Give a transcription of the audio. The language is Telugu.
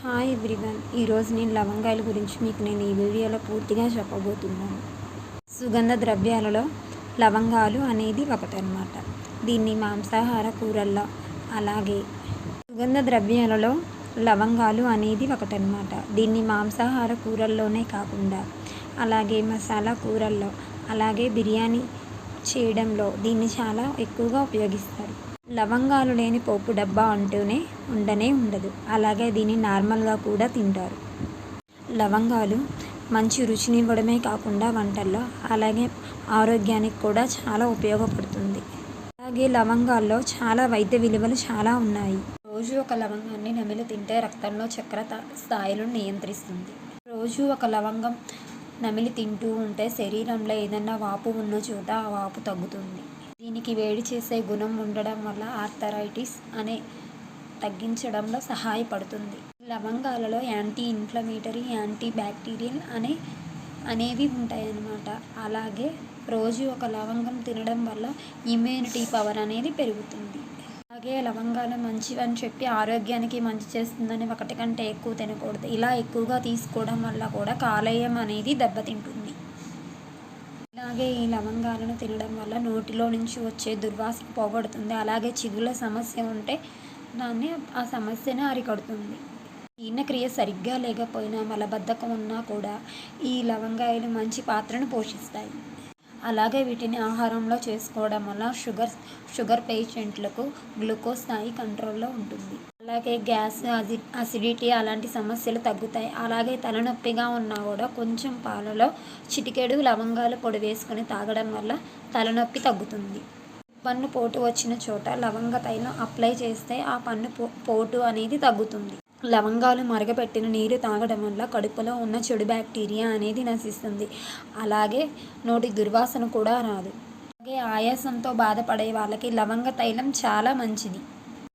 హాయ్ ఎవ్రీవన్ ఈరోజు నేను లవంగాయల గురించి మీకు నేను ఈ వీడియోలో పూర్తిగా చెప్పబోతున్నాను. సుగంధ ద్రవ్యాలలో లవంగాలు అనేది ఒకటనమాట దీన్ని మాంసాహార కూరల్లో అలాగే సుగంధ ద్రవ్యాలలో లవంగాలు అనేది ఒకటనమాట దీన్ని మాంసాహార కూరల్లోనే కాకుండా అలాగే మసాలా కూరల్లో అలాగే బిర్యానీ చేయడంలో దీన్ని చాలా ఎక్కువగా ఉపయోగిస్తారు. లవంగాలు లేని పోపు డబ్బా అంటూనే ఉండనే ఉండదు. అలాగే దీన్ని నార్మల్గా కూడా తింటారు. లవంగాలు మంచి రుచినివ్వడమే కాకుండా వంటల్లో అలాగే ఆరోగ్యానికి కూడా చాలా ఉపయోగపడుతుంది. అలాగే లవంగాల్లో చాలా వైద్య విలువలు చాలా ఉన్నాయి. రోజు ఒక లవంగాన్ని నమిలి తింటే రక్తంలో చక్కెర స్థాయిలను నియంత్రిస్తుంది. రోజు ఒక లవంగం నమిలి తింటూ ఉంటే శరీరంలో ఏదన్నా వాపు ఉన్న చోట ఆ వాపు తగ్గుతుంది. దీనికి వేడి చేసే గుణం ఉండడం వల్ల ఆర్థరైటిస్ అనే తగ్గించడంలో సహాయపడుతుంది. లవంగాలలో యాంటీ ఇన్ఫ్లమేటరీ యాంటీ బ్యాక్టీరియల్ అనే అనేవి ఉంటాయన్నమాట. అలాగే రోజు ఒక లవంగం తినడం వల్ల ఇమ్యూనిటీ పవర్ అనేది పెరుగుతుంది. అలాగే లవంగాలు మంచివని చెప్పి ఆరోగ్యానికి మంచి చేస్తుందని ఒకటి కంటే ఎక్కువ తినకూడదు. ఇలా ఎక్కువగా తీసుకోవడం వల్ల కూడా కాలేయం అనేది దెబ్బతింటుంది. అలాగే ఈ లవంగాలను తినడం వల్ల నోటిలో నుంచి వచ్చే దుర్వాసన పోగొడుతుంది. అలాగే చిగుళ్ళ సమస్య ఉంటే దాన్ని ఆ సమస్యను అరికడుతుంది. జీర్ణక్రియ సరిగ్గా లేకపోయినా మలబద్ధకం ఉన్నా కూడా ఈ లవంగాయలు మంచి పాత్రను పోషిస్తాయి. అలాగే వీటిని ఆహారంలో చేసుకోవడం వల్ల షుగర్ షుగర్ పేషెంట్లకు గ్లూకోజ్ స్థాయి కంట్రోల్లో ఉంటుంది. అలాగే గ్యాస్ అసి అసిడిటీ అలాంటి సమస్యలు తగ్గుతాయి. అలాగే తలనొప్పిగా ఉన్నా కూడా కొంచెం పాలలో చిటికెడు లవంగాల పొడి వేసుకొని తాగడం వల్ల తలనొప్పి తగ్గుతుంది. పన్ను పోటు వచ్చిన చోట లవంగ తైలం అప్లై చేస్తే ఆ పన్ను పో పోటు అనేది తగ్గుతుంది. లవంగాలు మరగపెట్టిన నీరు తాగడం వల్ల కడుపులో ఉన్న చెడు బ్యాక్టీరియా అనేది నశిస్తుంది. అలాగే నోటి దుర్వాసన కూడా రాదు. అలాగే ఆయాసంతో బాధపడే వాళ్ళకి లవంగ తైలం చాలా మంచిది.